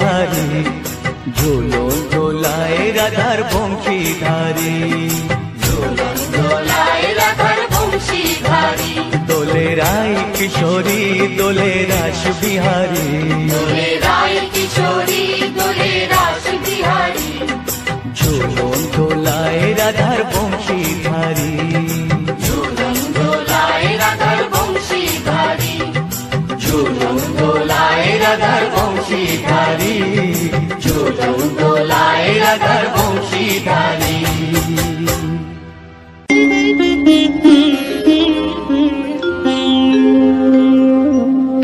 রাস বিহারী ঝোলো দোলায় রাধার বংশী ধারে দোলায় রাধার বংশীধারী। দোলে রায় কিশোরী দোলে রাস বিহারী। দোলে রায় কিশোরী দোলে রাস বিহারী।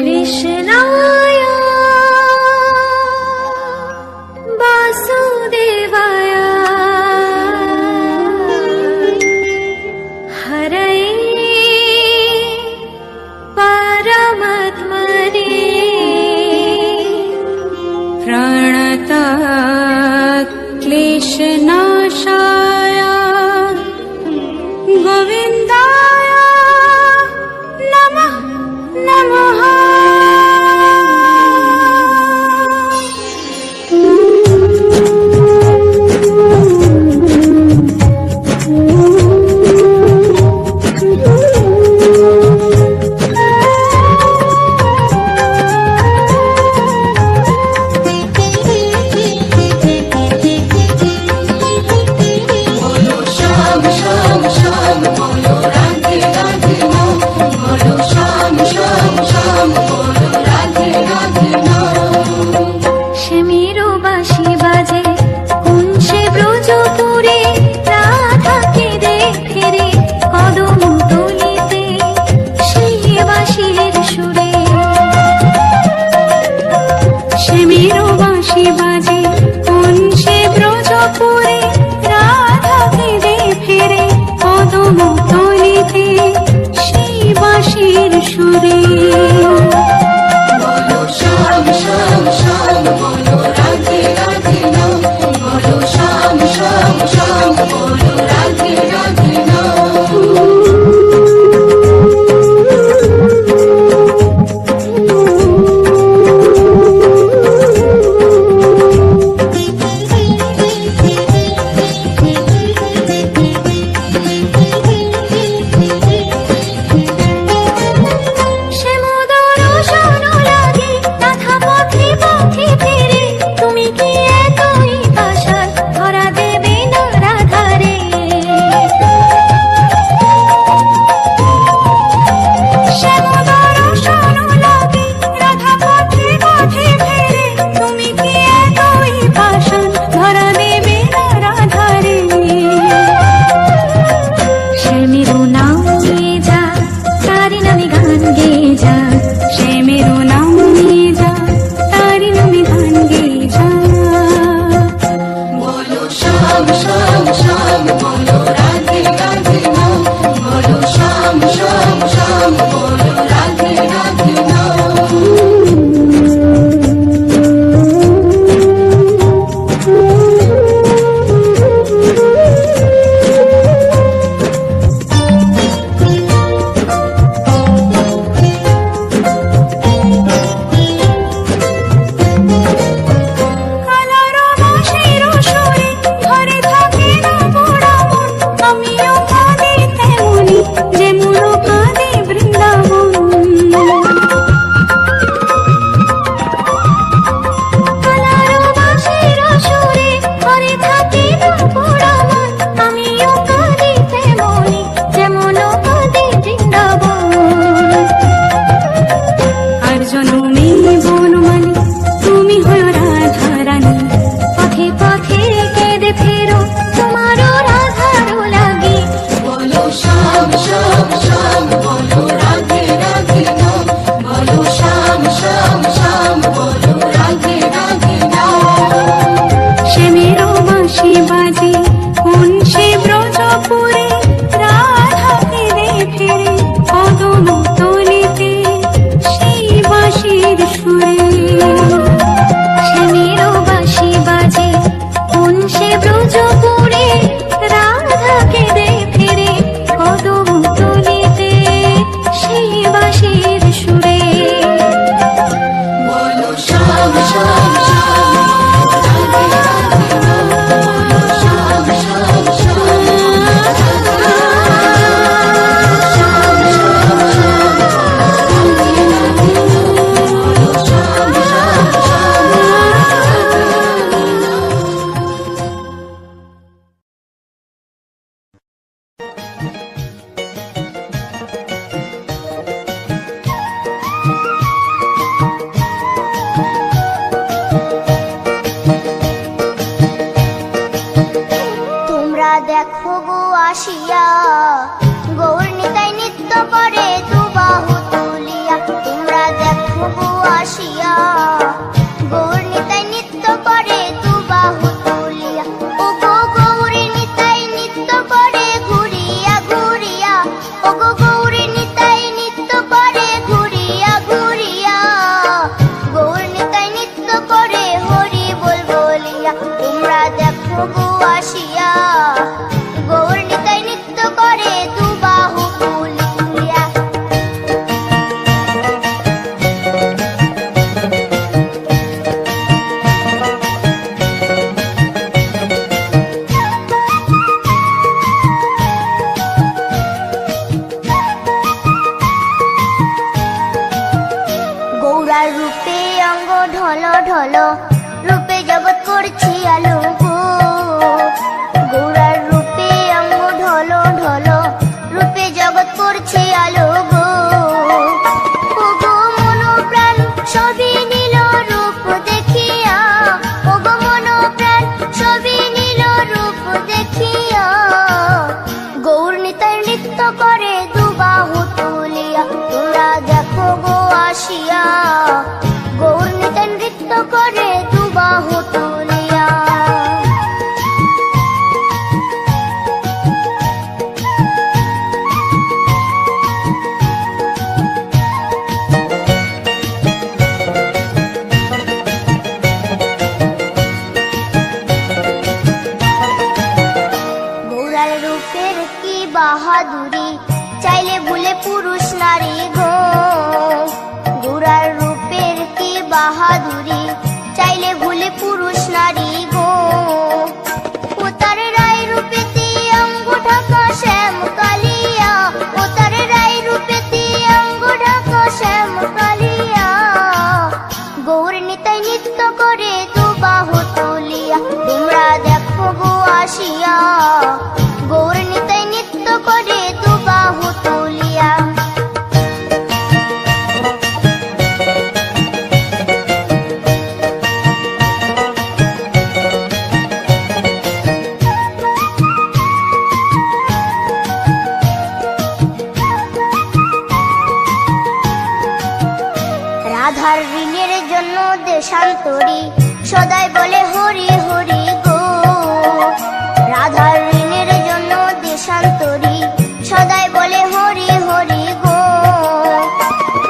कृष्णाया वासुदेवाया हर परमधमरी प्रणत তরি, সদাই বলে হরি হরি গো। রাধার ঋণের জন্য দেশান্তরি, সদাই বলে হরি হরি গো।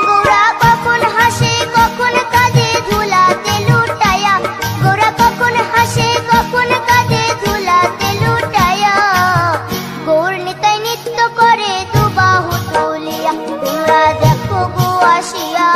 গোরা কখন হাসে, কখন কাজে ধুলাতে লুটায়া। গোরা কখন হাসে, কখন কাজে ধুলাতে লুটায়া। গোর নিতাই নিত্য করে, দুবাহু তুলিয়া। তোমরা দেখো গো আসিয়া।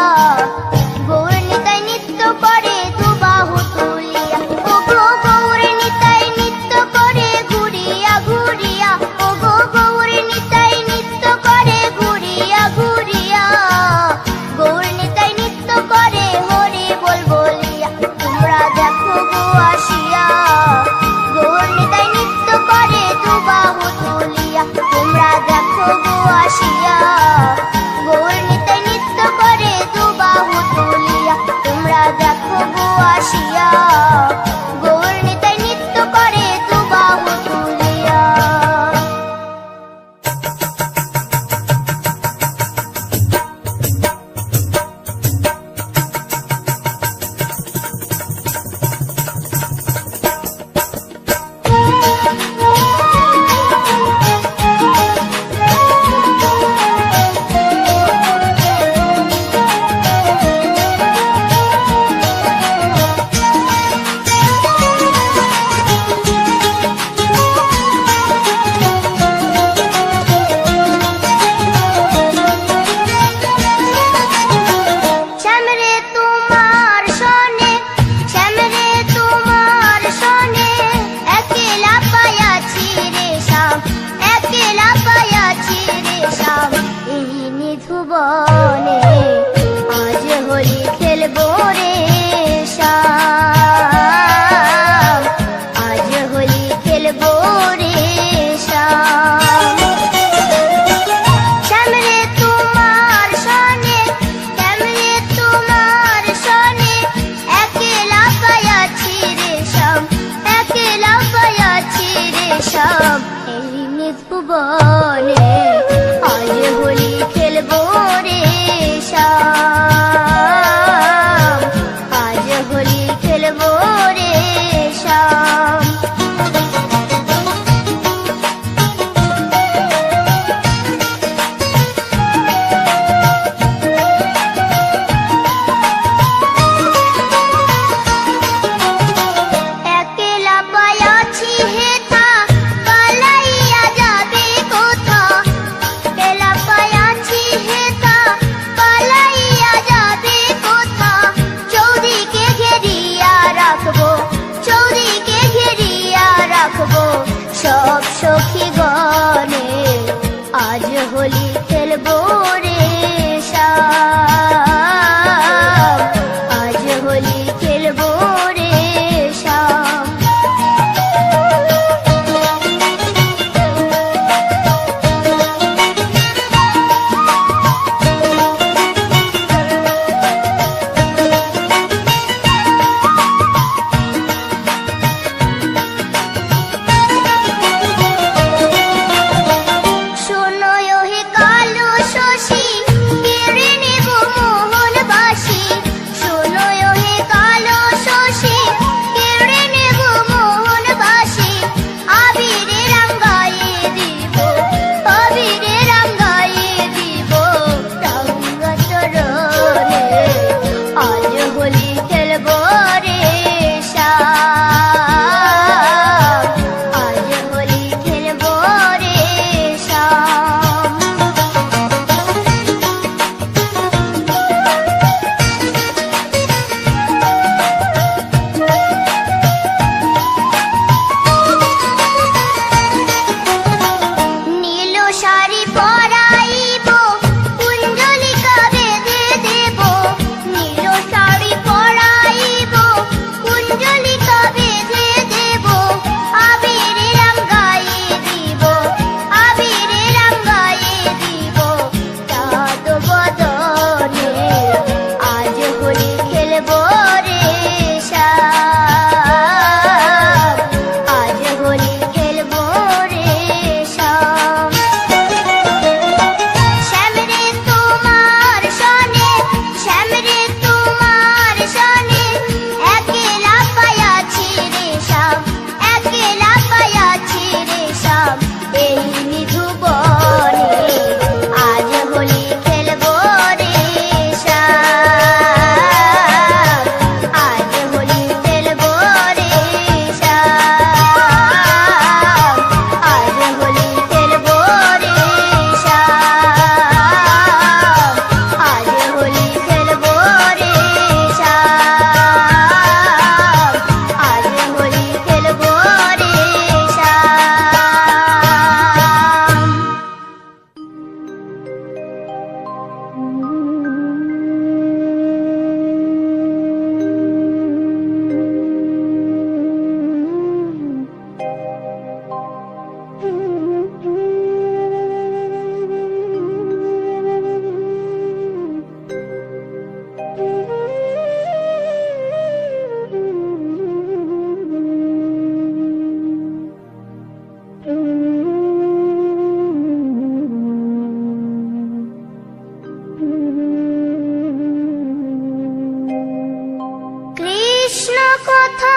কৃষ্ণ কথা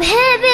ভেবে